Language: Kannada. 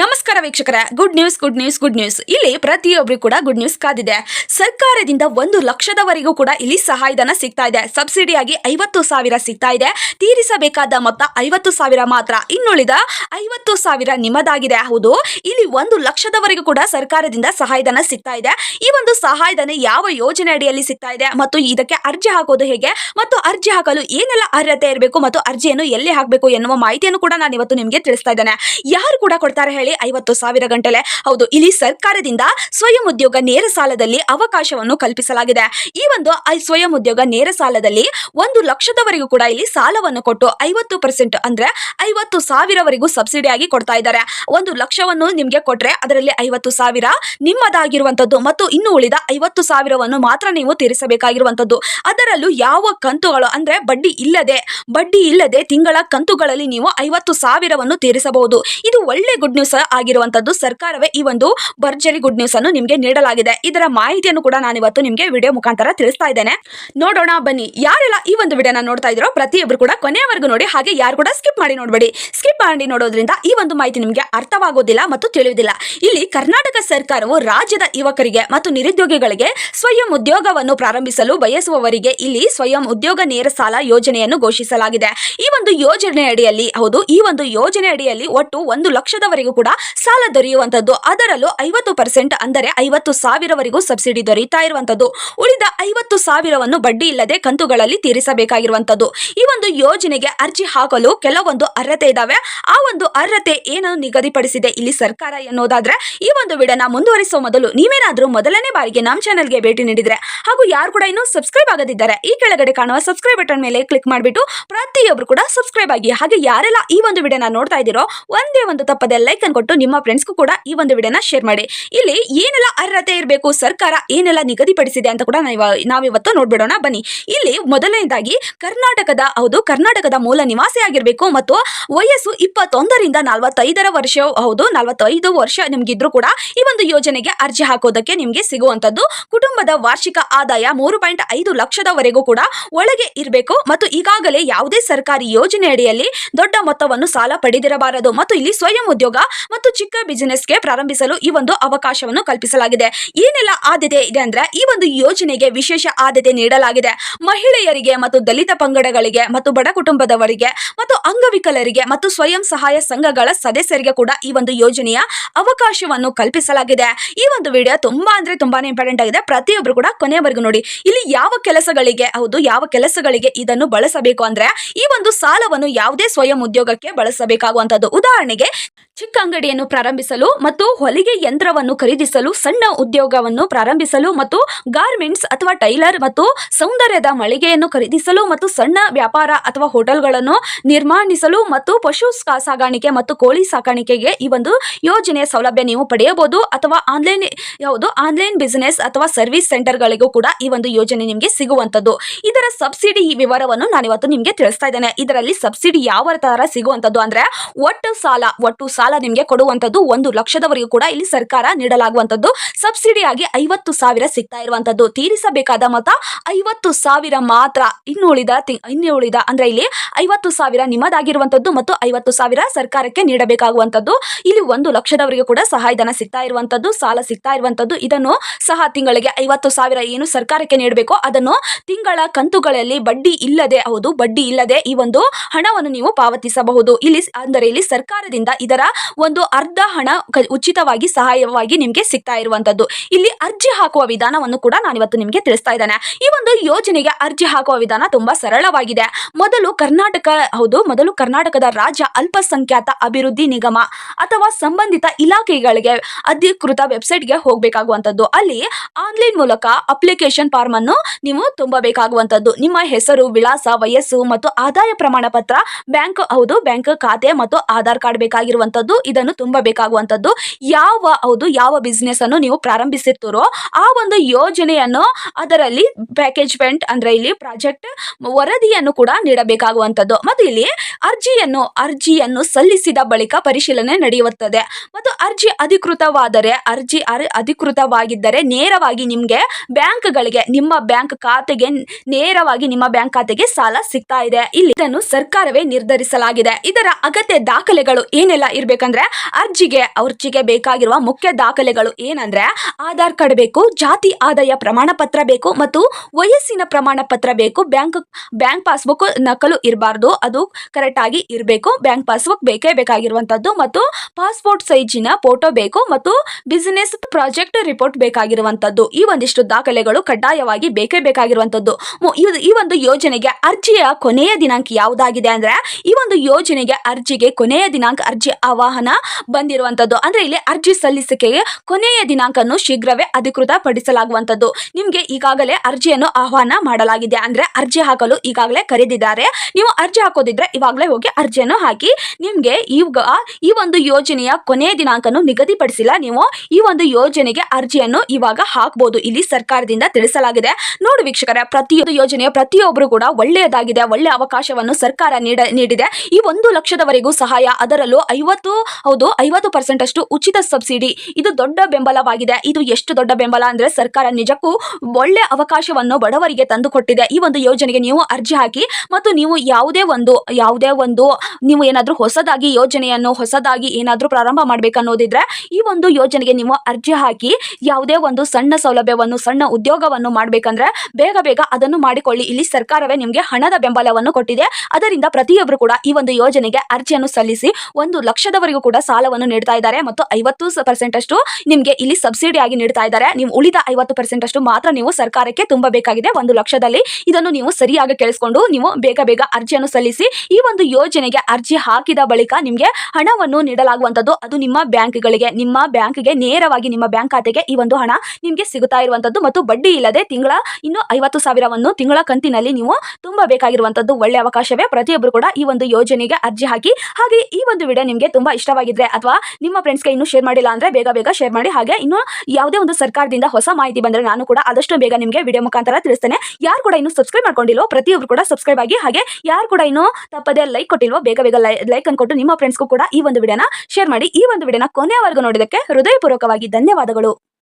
ನಮಸ್ಕಾರ ವೀಕ್ಷಕರೇ good news good news good news ಇಲ್ಲಿ ಪ್ರತಿಯೊಬ್ಬರು ಕೂಡ ಗುಡ್ ನ್ಯೂಸ್ ಕಾದಿದೆ. ಸರ್ಕಾರದಿಂದ ಒಂದು ಲಕ್ಷದವರೆಗೂ ಕೂಡ ಇಲ್ಲಿ ಸಹಾಯಧನ ಸಿಗ್ತಾ ಇದೆ. ಸಬ್ಸಿಡಿಯಾಗಿ ಐವತ್ತು ಸಾವಿರ ಸಿಗ್ತಾ ಇದೆ. ತೀರಿಸಬೇಕಾದ ಮೊತ್ತ ಐವತ್ತು ಸಾವಿರ ಮಾತ್ರ. ಇನ್ನುಳಿದ ಐವತ್ತು ಸಾವಿರ ನಿಮ್ಮದಾಗಿದೆ. ಹೌದು, ಇಲ್ಲಿ ಒಂದು ಲಕ್ಷದವರೆಗೂ ಕೂಡ ಸರ್ಕಾರದಿಂದ ಸಹಾಯಧನ ಸಿಗ್ತಾ ಇದೆ. ಈ ಒಂದು ಸಹಾಯಧನ ಯಾವ ಯೋಜನೆ ಅಡಿಯಲ್ಲಿ ಸಿಗ್ತಾ ಇದೆ ಮತ್ತು ಇದಕ್ಕೆ ಅರ್ಜಿ ಹಾಕೋದು ಹೇಗೆ ಮತ್ತು ಅರ್ಜಿ ಹಾಕಲು ಏನೆಲ್ಲ ಅರ್ಹತೆ ಇರಬೇಕು ಮತ್ತು ಅರ್ಜಿಯನ್ನು ಎಲ್ಲಿ ಹಾಕಬೇಕು ಎನ್ನುವ ಮಾಹಿತಿಯನ್ನು ಕೂಡ ನಾನು ಇವತ್ತು ನಿಮಗೆ ತಿಳಿಸ್ತಾ ಇದ್ದೇನೆ. ಯಾರು ಕೂಡ ಕೊಡ್ತಾರೆ ಹೇಳಿ ಐವತ್ತು ಸಾವಿರ ಗಂಟಲೆ. ಹೌದು, ಇಲ್ಲಿ ಸರ್ಕಾರದಿಂದ ಸ್ವಯಂ ಉದ್ಯೋಗ ನೇರ ಸಾಲದಲ್ಲಿ ಅವಕಾಶವನ್ನು ಕಲ್ಪಿಸಲಾಗಿದೆ. ಈ ಒಂದು ಸ್ವಯಂ ಉದ್ಯೋಗ ನೇರ ಸಾಲದಲ್ಲಿ ಒಂದು ಲಕ್ಷದವರೆಗೂ ಕೂಡ ಇಲ್ಲಿ ಸಾಲವನ್ನು ಕೊಟ್ಟು ಐವತ್ತು ಪರ್ಸೆಂಟ್ ಅಂದ್ರೆ ಐವತ್ತು ಸಾವಿರವರೆಗೂ ಸಬ್ಸಿಡಿ ಆಗಿ ಕೊಡ್ತಾ ಇದ್ದಾರೆ. ಒಂದು ಲಕ್ಷವನ್ನು ನಿಮಗೆ ಕೊಟ್ರೆ ಅದರಲ್ಲಿ ಐವತ್ತು ಸಾವಿರ ನಿಮ್ಮದಾಗಿರುವಂತದ್ದು ಮತ್ತು ಇನ್ನು ಉಳಿದ ಐವತ್ತು ಸಾವಿರವನ್ನು ಮಾತ್ರ ನೀವು ತೀರಿಸಬೇಕಾಗಿರುವಂತದ್ದು ಅದರಲ್ಲೂ ಯಾವ ಕಂತುಗಳು ಅಂದ್ರೆ ಬಡ್ಡಿ ಇಲ್ಲದೆ ಬಡ್ಡಿ ಇಲ್ಲದೆ ತಿಂಗಳ ಕಂತುಗಳಲ್ಲಿ ನೀವು ಐವತ್ತು ಸಾವಿರವನ್ನು ತೀರಿಸಬಹುದು. ಇದು ಒಳ್ಳೆ ಗುಡ್ ನ್ಯೂಸ್ ಆಗಿರುವಂತದ್ದು ಸರ್ಕಾರವೇ ಈ ಒಂದು ಭರ್ಜರಿ ಗುಡ್ ನ್ಯೂಸ್ ಅನ್ನು ನಿಮಗೆ ನೀಡಲಾಗಿದೆ. ಇದರ ಮಾಹಿತಿಯನ್ನು ಕೂಡ ನಾನು ಇವತ್ತು ನಿಮಗೆ ವಿಡಿಯೋ ಮುಖಾಂತರ ತಿಳಿಸ್ತಾ ಇದ್ದೇನೆ. ನೋಡೋಣ, ಬನ್ನಿ. ಯಾರೆಲ್ಲ ಈ ಒಂದು ವಿಡಿಯೋನ ನೋಡ್ತಾ ಇದ್ರೋ ಪ್ರತಿಯೊಬ್ಬರು ಕೂಡ ಕೊನೆಯವರೆಗೂ ನೋಡಿ, ಹಾಗೆ ಯಾರು ಕೂಡ ಸ್ಕಿಪ್ ಮಾಡಿ ನೋಡಬೇಡಿ. ಸ್ಕಿಪ್ ಮಾಡಿ ನೋಡೋದ್ರಿಂದ ಈ ಒಂದು ಮಾಹಿತಿ ನಿಮಗೆ ಅರ್ಥವಾಗೋದಿಲ್ಲ ಮತ್ತು ತಿಳಿಯುವುದಿಲ್ಲ. ಇಲ್ಲಿ ಕರ್ನಾಟಕ ಸರ್ಕಾರವು ರಾಜ್ಯದ ಯುವಕರಿಗೆ ಮತ್ತು ನಿರುದ್ಯೋಗಿಗಳಿಗೆ ಸ್ವಯಂ ಉದ್ಯೋಗವನ್ನು ಪ್ರಾರಂಭಿಸಲು ಬಯಸುವವರಿಗೆ ಇಲ್ಲಿ ಸ್ವಯಂ ಉದ್ಯೋಗ ನೇರ ಸಾಲ ಯೋಜನೆಯನ್ನು ಘೋಷಿಸಲಾಗಿದೆ. ಈ ಒಂದು ಯೋಜನೆ ಅಡಿಯಲ್ಲಿ, ಹೌದು, ಈ ಒಂದು ಯೋಜನೆ ಅಡಿಯಲ್ಲಿ ಒಟ್ಟು ಒಂದು ಲಕ್ಷದವರೆಗೂ ಸಾಲ ದೊರೆಯುವಂತದ್ದು ಅದರಲ್ಲೂ ಐವತ್ತು ಪರ್ಸೆಂಟ್ ಅಂದರೆ ಐವತ್ತು ಸಾವಿರವರೆಗೂ ಸಬ್ಸಿಡಿ ದೊರೆಯುತ್ತಾ ಇರುವಂತದ್ದು ಉಳಿದ ಐವತ್ತು ಸಾವಿರವನ್ನು ಬಡ್ಡಿ ಇಲ್ಲದೆ ಕಂತುಗಳಲ್ಲಿ ತೀರಿಸಬೇಕಾಗಿರುವಂತದ್ದು ಈ ಒಂದು ಯೋಜನೆಗೆ ಅರ್ಜಿ ಹಾಕಲು ಕೆಲವೊಂದು ಅರ್ಹತೆ ಇದಾವೆ. ಆ ಒಂದು ಅರ್ಹತೆ ಏನನ್ನು ನಿಗದಿಪಡಿಸಿದೆ ಇಲ್ಲಿ ಸರ್ಕಾರ ಎನ್ನುವುದಾದ್ರೆ, ಈ ಒಂದು ವಿಡನ ಮುಂದುವರಿಸುವ ಮೊದಲು ನೀವೇನಾದರೂ ಮೊದಲನೇ ಬಾರಿಗೆ ನಮ್ಮ ಚಾನೆಲ್ಗೆ ಭೇಟಿ ನೀಡಿದ್ರೆ, ಹಾಗೂ ಯಾರು ಕೂಡ ಇನ್ನೂ ಸಬ್ಸ್ಕ್ರೈಬ್ ಆಗದಿದ್ದಾರೆ, ಈ ಕೆಳಗಡೆ ಕಾಣುವ ಸಬ್ಸ್ಕ್ರೈಬ್ ಬಟನ್ ಮೇಲೆ ಕ್ಲಿಕ್ ಮಾಡಿಬಿಟ್ಟು ಪ್ರತಿಯೊಬ್ಬರು ಕೂಡ ಸಬ್ಸ್ಕ್ರೈಬ್ ಆಗಿ, ಹಾಗೆ ಯಾರೆಲ್ಲ ಈ ಒಂದು ವಿಡಿಯೋನ ನೋಡ್ತಾ ಇದ್ದೀರೋ, ಒಂದೇ ಒಂದು ತಪ್ಪದೆ ಲೈಕ್ ಕೊಟ್ಟು ನಿಮ್ಮ ಫ್ರೆಂಡ್ಸ್ಗೂ ಕೂಡ ಈ ಒಂದು ವಿಡಿಯೋನ ಶೇರ್ ಮಾಡಿ. ಇಲ್ಲಿ ಏನೆಲ್ಲ ಅರ್ಹತೆ ಇರಬೇಕು, ಸರ್ಕಾರ ಏನೆಲ್ಲ ನಿಗದಿಪಡಿಸಿದೆ ಅಂತ ಕೂಡ ನಾವ್- ನಾವಿವತ್ತು ನೋಡ್ಬಿಡೋಣ. ಬನ್ನಿ. ಇಲ್ಲಿ ಮೊದಲನೇದಾಗಿ ಕರ್ನಾಟಕದ, ಹೌದು, ಕರ್ನಾಟಕದ ಮೂಲ ನಿವಾಸಿಯಾಗಿರಬೇಕು ಮತ್ತು ವಯಸ್ಸು ಇಪ್ಪತ್ತೊಂದರಿಂದ ನಲವತ್ತೈದರ ವರ್ಷ, ಹೌದು, ನಲವತ್ತೈದು ವರ್ಷ ನಿಮ್ಗಿದ್ರು ಕೂಡ ಈ ಒಂದು ಯೋಜನೆಗೆ ಅರ್ಜಿ ಹಾಕೋದಕ್ಕೆ ನಿಮಗೆ ಸಿಗುವಂತದ್ದು ಕುಟುಂಬದ ವಾರ್ಷಿಕ ಆದಾಯ ಮೂರು ಪಾಯಿಂಟ್ ಐದು ಲಕ್ಷದವರೆಗೂ ಕೂಡ ಒಳಗೆ ಇರಬೇಕು ಮತ್ತು ಈಗಾಗಲೇ ಯಾವುದೇ ಸರ್ಕಾರಿ ಯೋಜನೆ ಅಡಿಯಲ್ಲಿ ದೊಡ್ಡ ಮೊತ್ತವನ್ನು ಸಾಲ ಪಡೆದಿರಬಾರದು. ಮತ್ತು ಇಲ್ಲಿ ಸ್ವಯಂ ಉದ್ಯೋಗ ಮತ್ತು ಚಿಕ್ಕ ಬಿಸಿನೆಸ್ಗೆ ಪ್ರಾರಂಭಿಸಲು ಈ ಒಂದು ಅವಕಾಶವನ್ನು ಕಲ್ಪಿಸಲಾಗಿದೆ. ಏನೆಲ್ಲ ಆದ್ಯತೆ ಇದೆ ಅಂದ್ರೆ ಈ ಒಂದು ಯೋಜನೆಗೆ ವಿಶೇಷ ಆದ್ಯತೆ ನೀಡಲಾಗಿದೆ. ಮಹಿಳೆಯರಿಗೆ ಮತ್ತು ದಲಿತ ಪಂಗಡಗಳಿಗೆ ಮತ್ತು ಬಡ ಕುಟುಂಬದವರಿಗೆ ಮತ್ತು ಅಂಗವಿಕಲರಿಗೆ ಮತ್ತು ಸ್ವಯಂ ಸಹಾಯ ಸಂಘಗಳ ಸದಸ್ಯರಿಗೆ ಕೂಡ ಈ ಒಂದು ಯೋಜನೆಯ ಅವಕಾಶವನ್ನು ಕಲ್ಪಿಸಲಾಗಿದೆ. ಈ ಒಂದು ವಿಡಿಯೋ ತುಂಬಾ ಅಂದ್ರೆ ತುಂಬಾನೇ ಇಂಪಾರ್ಟೆಂಟ್ ಆಗಿದೆ. ಪ್ರತಿಯೊಬ್ಬರು ಕೂಡ ಕೊನೆಯವರೆಗೂ ನೋಡಿ. ಇಲ್ಲಿ ಯಾವ ಕೆಲಸಗಳಿಗೆ, ಹೌದು, ಯಾವ ಕೆಲಸಗಳಿಗೆ ಇದನ್ನು ಬಳಸಬೇಕು ಅಂದ್ರೆ ಈ ಒಂದು ಸಾಲವನ್ನು ಯಾವುದೇ ಸ್ವಯಂ ಉದ್ಯೋಗಕ್ಕೆ ಬಳಸಬೇಕಾಗುವಂತದ್ದು ಉದಾಹರಣೆಗೆ ಚಿಕ್ಕ ಅಂಗಡಿಯನ್ನು ಪ್ರಾರಂಭಿಸಲು ಮತ್ತು ಹೊಲಿಗೆ ಯಂತ್ರವನ್ನು ಖರೀದಿಸಲು ಸಣ್ಣ ಉದ್ಯೋಗವನ್ನು ಪ್ರಾರಂಭಿಸಲು ಮತ್ತು ಗಾರ್ಮೆಂಟ್ಸ್ ಅಥವಾ ಟೈಲರ್ ಮತ್ತು ಸೌಂದರ್ಯದ ಮಳಿಗೆಯನ್ನು ಖರೀದಿಸಲು ಮತ್ತು ಸಣ್ಣ ವ್ಯಾಪಾರ ಅಥವಾ ಹೋಟೆಲ್ಗಳನ್ನು ನಿರ್ಮಾಣಿಸಲು ಮತ್ತು ಪಶು ಸಾಗಾಣಿಕೆ ಮತ್ತು ಕೋಳಿ ಸಾಕಾಣಿಕೆಗೆ ಈ ಒಂದು ಯೋಜನೆಯ ಸೌಲಭ್ಯ ನೀವು ಪಡೆಯಬಹುದು ಅಥವಾ ಆನ್ಲೈನ್, ಯಾವುದು, ಆನ್ಲೈನ್ ಬಿಸಿನೆಸ್ ಅಥವಾ ಸರ್ವಿಸ್ ಸೆಂಟರ್ಗಳಿಗೂ ಕೂಡ ಈ ಒಂದು ಯೋಜನೆ ನಿಮಗೆ ಸಿಗುವಂಥದ್ದು. ಇದರ ಸಬ್ಸಿಡಿ ವಿವರವನ್ನು ನಾನು ಇವತ್ತು ನಿಮಗೆ ತಿಳಿಸ್ತಾ ಇದ್ದೇನೆ. ಇದರಲ್ಲಿ ಸಬ್ಸಿಡಿ ಯಾವ ತರ ಸಿಗುವಂಥದ್ದು ಅಂದ್ರೆ, ಒಟ್ಟು ಸಾಲ ಒಟ್ಟು ಸಾಲ ನಿಮಗೆ ಕೊಡುವಂತದ್ದು ಒಂದು ಲಕ್ಷದವರೆಗೂ ಕೂಡ ಇಲ್ಲಿ ಸರ್ಕಾರ ನೀಡಲಾಗುವಂತದ್ದು ಸಬ್ಸಿಡಿ ಆಗಿ ಐವತ್ತು ಸಾವಿರ ಸಿಗ್ತಾ ಇರುವಂತದ್ದು ತೀರಿಸಬೇಕಾದ ಮೊತ್ತ ಐವತ್ತು ಸಾವಿರ ಮಾತ್ರ ಇನ್ನು ಉಳಿದ ಇನ್ನು ಉಳಿದ ಅಂದ್ರೆ ಇಲ್ಲಿ ಐವತ್ತು ಸಾವಿರ ನಿಮ್ಮದಾಗಿರುವಂತದ್ದು ಮತ್ತು ಐವತ್ತು ಸಾವಿರ ಸರ್ಕಾರಕ್ಕೆ ನೀಡಬೇಕಾಗುವಂತದ್ದು ಇಲ್ಲಿ ಒಂದು ಲಕ್ಷದವರೆಗೂ ಕೂಡ ಸಹಾಯಧನ ಸಿಗ್ತಾ ಇರುವಂತದ್ದು ಸಾಲ ಸಿಗ್ತಾ ಇರುವಂತದ್ದು ಇದನ್ನು ಸಹ ತಿಂಗಳಿಗೆ ಐವತ್ತು ಸಾವಿರ ಏನು ಸರ್ಕಾರಕ್ಕೆ ನೀಡಬೇಕು ಅದನ್ನು ತಿಂಗಳ ಕಂತುಗಳಲ್ಲಿ ಬಡ್ಡಿ ಇಲ್ಲದೆ, ಹೌದು, ಬಡ್ಡಿ ಇಲ್ಲದೆ ಈ ಒಂದು ಹಣವನ್ನು ನೀವು ಪಾವತಿಸಬಹುದು. ಇಲ್ಲಿ ಅಂದರೆ ಇಲ್ಲಿ ಸರ್ಕಾರದಿಂದ ಇದರ ಒಂದು ಅರ್ಧ ಹಣ ಉಚಿತವಾಗಿ ಸಹಾಯವಾಗಿ ನಿಮಗೆ ಸಿಗ್ತಾ ಇರುವಂತದ್ದು. ಇಲ್ಲಿ ಅರ್ಜಿ ಹಾಕುವ ವಿಧಾನವನ್ನು ಕೂಡ ನಾನು ಇವತ್ತು ನಿಮಗೆ ತಿಳಿಸ್ತಾ ಇದ್ದೇನೆ. ಈ ಒಂದು ಯೋಜನೆಗೆ ಅರ್ಜಿ ಹಾಕುವ ವಿಧಾನ ತುಂಬಾ ಸರಳವಾಗಿದೆ. ಮೊದಲು ಕರ್ನಾಟಕ, ಹೌದು, ಮೊದಲು ಕರ್ನಾಟಕದ ರಾಜ್ಯ ಅಲ್ಪಸಂಖ್ಯಾತ ಅಭಿವೃದ್ಧಿ ನಿಗಮ ಅಥವಾ ಸಂಬಂಧಿತ ಇಲಾಖೆಗಳಿಗೆ ಅಧಿಕೃತ ವೆಬ್ಸೈಟ್ಗೆ ಹೋಗಬೇಕಾಗುವಂಥದ್ದು ಅಲ್ಲಿ ಆನ್ಲೈನ್ ಮೂಲಕ ಅಪ್ಲಿಕೇಶನ್ ಫಾರ್ಮ್ ಅನ್ನು ನೀವು ತುಂಬಬೇಕಾಗುವಂಥದ್ದು ನಿಮ್ಮ ಹೆಸರು, ವಿಳಾಸ, ವಯಸ್ಸು ಮತ್ತು ಆದಾಯ ಪ್ರಮಾಣ ಪತ್ರ ಬ್ಯಾಂಕ್, ಹೌದು, ಬ್ಯಾಂಕ್ ಖಾತೆ ಮತ್ತು ಆಧಾರ್ ಕಾರ್ಡ್ ಬೇಕಾಗಿರುವಂತದ್ದು ಇದನ್ನು ತುಂಬಬೇಕಾಗುವಂತದ್ದು, ಯಾವ, ಹೌದು, ಯಾವ ಬಿಸ್ನೆಸ್ ಅನ್ನು ನೀವು ಪ್ರಾರಂಭಿಸುತ್ತೀರೋ ಆ ಒಂದು ಯೋಜನೆಯನ್ನು ಅದರಲ್ಲಿ ಪ್ಯಾಕೇಜ್ಮೆಂಟ್ ಅಂದ್ರೆ ಇಲ್ಲಿ ಪ್ರಾಜೆಕ್ಟ್ ವರದಿಯನ್ನು ಕೂಡ ನೀಡಬೇಕಾಗುವಂತದ್ದು. ಮತ್ತು ಇಲ್ಲಿ ಅರ್ಜಿಯನ್ನು ಅರ್ಜಿಯನ್ನು ಸಲ್ಲಿಸಿದ ಬಳಿಕ ಪರಿಶೀಲನೆ ನಡೆಯುತ್ತದೆ. ಮತ್ತು ಅರ್ಜಿ ಅಧಿಕೃತವಾದರೆ, ಅರ್ಜಿ ಅರ್- ಅಧಿಕೃತವಾಗಿದ್ದರೆ ನೇರವಾಗಿ ನಿಮಗೆ ಬ್ಯಾಂಕ್ಗಳಿಗೆ, ನಿಮ್ಮ ಬ್ಯಾಂಕ್ ಖಾತೆಗೆ, ನೇರವಾಗಿ ನಿಮ್ಮ ಬ್ಯಾಂಕ್ ಖಾತೆಗೆ ಸಾಲ ಸಿಗ್ತಾ ಇದೆ. ಇಲ್ಲಿ ಇದನ್ನು ಸರ್ಕಾರವೇ ನಿರ್ಧರಿಸಲಾಗಿದೆ. ಇದರ ಅಗತ್ಯ ದಾಖಲೆಗಳು ಏನೆಲ್ಲ ಇರಬೇಕು? ಪಡಿಬೇಕಂದ್ರೆ ಅರ್ಜಿಗೆ ಅರ್ಜಿಗೆ ಬೇಕಾಗಿರುವ ಮುಖ್ಯ ದಾಖಲೆಗಳು ಏನಂದ್ರೆ ಆಧಾರ್ ಕಾರ್ಡ್ ಬೇಕು, ಜಾತಿ ಆದಾಯ ಪ್ರಮಾಣ ಪತ್ರ ಬೇಕು ಮತ್ತು ವಯಸ್ಸಿನ ಪ್ರಮಾಣ ಪತ್ರ ಬೇಕು. ಬ್ಯಾಂಕ್ ಬ್ಯಾಂಕ್ ಪಾಸ್ಬುಕ್ ನಕಲು ಇರಬಾರ್ದು. ಅದು ಕರೆಕ್ಟ್ ಆಗಿ ಇರಬೇಕು. ಬ್ಯಾಂಕ್ ಪಾಸ್ಬುಕ್ ಬೇಕೇ ಬೇಕಾಗಿರುವಂತದ್ದು ಮತ್ತು ಪಾಸ್ಪೋರ್ಟ್ ಸೈಜಿನ ಫೋಟೋ ಬೇಕು ಮತ್ತು ಬಿಸಿನೆಸ್ ಪ್ರಾಜೆಕ್ಟ್ ರಿಪೋರ್ಟ್ ಬೇಕಾಗಿರುವಂತದ್ದು ಈ ಒಂದಿಷ್ಟು ದಾಖಲೆಗಳು ಕಡ್ಡಾಯವಾಗಿ ಬೇಕೇ ಬೇಕಾಗಿರುವಂತದ್ದು ಈ- ಒಂದು ಯೋಜನೆಗೆ ಅರ್ಜಿಯ ಕೊನೆಯ ದಿನಾಂಕ ಯಾವುದಾಗಿದೆ ಅಂದ್ರೆ ಈ ಒಂದು ಯೋಜನೆಗೆ ಅರ್ಜಿಗೆ ಕೊನೆಯ ದಿನಾಂಕ ಅರ್ಜಿ ಆವಾಹನ ಬಂದಿರುವಂತದ್ದು. ಅಂದ್ರೆ ಇಲ್ಲಿ ಅರ್ಜಿ ಸಲ್ಲಿಸಿಕೆಗೆ ಕೊನೆಯ ದಿನಾಂಕನ್ನು ಶೀಘ್ರವೇ ಅಧಿಕೃತ ಪಡಿಸಲಾಗುವಂತದ್ದು ನಿಮ್ಗೆ ಈಗಾಗಲೇ ಅರ್ಜಿಯನ್ನು ಆಹ್ವಾನ ಮಾಡಲಾಗಿದೆ. ಅಂದ್ರೆ ಅರ್ಜಿ ಹಾಕಲು ಈಗಾಗಲೇ ಕರೆದಿದ್ದಾರೆ. ನೀವು ಅರ್ಜಿ ಹಾಕೋದಿದ್ರೆ ಇವಾಗಲೇ ಹೋಗಿ ಅರ್ಜಿಯನ್ನು ಹಾಕಿ ನಿಮ್ಗೆ ಈಗ ಈ ಒಂದು ಯೋಜನೆಯ ಕೊನೆಯ ದಿನಾಂಕನು ನಿಗದಿಪಡಿಸಿಲ್ಲ. ನೀವು ಈ ಒಂದು ಯೋಜನೆಗೆ ಅರ್ಜಿಯನ್ನು ಇವಾಗ ಹಾಕಬಹುದು ಇಲ್ಲಿ ಸರ್ಕಾರದಿಂದ ತಿಳಿಸಲಾಗಿದೆ. ನೋಡು ವೀಕ್ಷಕರೇ, ಪ್ರತಿಯೊಂದು ಯೋಜನೆಯ ಪ್ರತಿಯೊಬ್ಬರು ಕೂಡ ಒಳ್ಳೆಯದಾಗಿದೆ. ಒಳ್ಳೆ ಅವಕಾಶವನ್ನು ಸರ್ಕಾರ ನೀಡ, ನೀಡಿದೆ. ಈ ಒಂದು ಲಕ್ಷದವರೆಗೂ ಸಹಾಯ, ಅದರಲ್ಲೂ ಐವತ್ತು ಹೌದು, ಐವತ್ತು ಪರ್ಸೆಂಟ್ ಅಷ್ಟು ಉಚಿತ ಸಬ್ಸಿಡಿ. ಇದು ದೊಡ್ಡ ಬೆಂಬಲವಾಗಿದೆ. ಇದು ಎಷ್ಟು ದೊಡ್ಡ ಬೆಂಬಲ ಅಂದ್ರೆ ಸರ್ಕಾರ ನಿಜಕ್ಕೂ ಒಳ್ಳೆ ಅವಕಾಶವನ್ನು ಬಡವರಿಗೆ ತಂದುಕೊಟ್ಟಿದೆ. ಈ ಒಂದು ಯೋಜನೆಗೆ ನೀವು ಅರ್ಜಿ ಹಾಕಿ ಮತ್ತು ನೀವು ಯಾವುದೇ ಒಂದು ಯಾವುದೇ ಒಂದು, ನೀವು ಏನಾದರೂ ಹೊಸದಾಗಿ ಯೋಜನೆಯನ್ನು, ಹೊಸದಾಗಿ ಏನಾದರೂ ಪ್ರಾರಂಭ ಮಾಡಬೇಕನ್ನೋದಿದ್ರೆ ಈ ಒಂದು ಯೋಜನೆಗೆ ನೀವು ಅರ್ಜಿ ಹಾಕಿ ಯಾವುದೇ ಒಂದು ಸಣ್ಣ ಸೌಲಭ್ಯವನ್ನು, ಸಣ್ಣ ಉದ್ಯೋಗವನ್ನು ಮಾಡಬೇಕಂದ್ರೆ ಬೇಗ ಬೇಗ ಅದನ್ನು ಮಾಡಿಕೊಳ್ಳಿ. ಇಲ್ಲಿ ಸರ್ಕಾರವೇ ನಿಮಗೆ ಹಣದ ಬೆಂಬಲವನ್ನು ಕೊಟ್ಟಿದೆ. ಅದರಿಂದ ಪ್ರತಿಯೊಬ್ಬರು ಕೂಡ ಈ ಒಂದು ಯೋಜನೆಗೆ ಅರ್ಜಿಯನ್ನು ಸಲ್ಲಿಸಿ ಒಂದು ಲಕ್ಷದವರೆಗೂ ಕೂಡ ಸಾಲವನ್ನು ನೀಡ್ತಾ ಇದ್ದಾರೆ ಮತ್ತು ಐವತ್ತು ಪರ್ಸೆಂಟ್ ಅಷ್ಟು ನಿಮಗೆ ಇಲ್ಲಿ ಸಬ್ಸಿಡಿ ಆಗಿ ನೀಡ್ತಾ ಇದ್ದಾರೆ. ನೀವು ಉಳಿದ ಐವತ್ತು ಪರ್ಸೆಂಟ್ ಅಷ್ಟು ಮಾತ್ರ ನೀವು ಸರ್ಕಾರಕ್ಕೆ ತುಂಬಬೇಕಾಗಿದೆ. ಒಂದು ಲಕ್ಷದಲ್ಲಿ ಇದನ್ನು ನೀವು ಸರಿಯಾಗಿ ಕೇಳಿಸಿಕೊಂಡು ನೀವು ಬೇಗ ಬೇಗ ಅರ್ಜಿಯನ್ನು ಸಲ್ಲಿಸಿ, ಈ ಒಂದು ಯೋಜನೆಗೆ ಅರ್ಜಿ ಹಾಕಿದ ಬಳಿಕ ನಿಮಗೆ ಹಣವನ್ನು ನೀಡಲಾಗುವಂತದ್ದು ಅದು ನಿಮ್ಮ ಬ್ಯಾಂಕ್ಗಳಿಗೆ, ನಿಮ್ಮ ಬ್ಯಾಂಕ್ಗೆ ನೇರವಾಗಿ ನಿಮ್ಮ ಬ್ಯಾಂಕ್ ಖಾತೆಗೆ ಈ ಒಂದು ಹಣ ನಿಮಗೆ ಸಿಗುತ್ತಾ ಇರುವಂತದ್ದು ಮತ್ತು ಬಡ್ಡಿ ಇಲ್ಲದೆ ತಿಂಗಳ ಇನ್ನು ಐವತ್ತು ಸಾವಿರವನ್ನು ತಿಂಗಳ ಕಂತಿನಲ್ಲಿ ನೀವು ತುಂಬಬೇಕಾಗಿರುವಂತದ್ದು ಒಳ್ಳೆ ಅವಕಾಶವೇ. ಪ್ರತಿಯೊಬ್ಬರು ಕೂಡ ಈ ಒಂದು ಯೋಜನೆಗೆ ಅರ್ಜಿ ಹಾಕಿ, ಹಾಗೆ ಈ ಒಂದು ವಿಡಿಯೋ ನಿಮಗೆ ತುಂಬಾ ಇಷ್ಟವಾಗಿದ್ರೆ ಅಥವಾ ನಿಮ್ಮ ಫ್ರೆಂಡ್ಸ್ಗೆ ಇನ್ನೂ ಶೇರ್ ಮಾಡಿಲ್ಲ ಅಂದ್ರೆ ಬೇಗ ಬೇಗ ಶೇರ್ ಮಾಡಿ. ಹಾಗೆ ಇನ್ನು ಯಾವುದೇ ಒಂದು ಸರ್ಕಾರದಿಂದ ಹೊಸ ಮಾಹಿತಿ ಬಂದ್ರೆ ನಾನು ಕೂಡ ಆದಷ್ಟು ಬೇಗ ನಿಮಗೆ ವಿಡಿಯೋ ಮುಖಾಂತರ ತಿಳಿಸ್ತೇನೆ. ಯಾರು ಕೂಡ ಇನ್ನು ಸಬ್ಸ್ಕ್ರೈಬ್ ಮಾಡ್ಕೊಂಡಿಲ್ವೋ ಪ್ರತಿಯೊಬ್ಬರು ಕೂಡ ಸಬ್ಸ್ಕ್ರೈಬ್ ಆಗಿ ಹಾಗೆ ಯಾರು ಕೂಡ ಇನ್ನು ತಪ್ಪದೆ ಲೈಕ್ ಕೊಟ್ಟಿಲ್ವೋ, ಬೇಗ ಬೇಗ ಲೈಕ್ ಅನ್ಕೊಟ್ಟು ನಿಮ್ಮ ಫ್ರೆಂಡ್ಸ್ಗೂ ಕೂಡ ಈ ಒಂದು ವಿಡಿಯೋನ ಶೇರ್ ಮಾಡಿ. ಈ ಒಂದು ವಿಡಿಯೋನ ಕೊನೆಯವರೆಗೂ ನೋಡಿದಕ್ಕೆ ಹೃದಯಪೂರ್ವಕವಾಗಿ ಧನ್ಯವಾದಗಳು.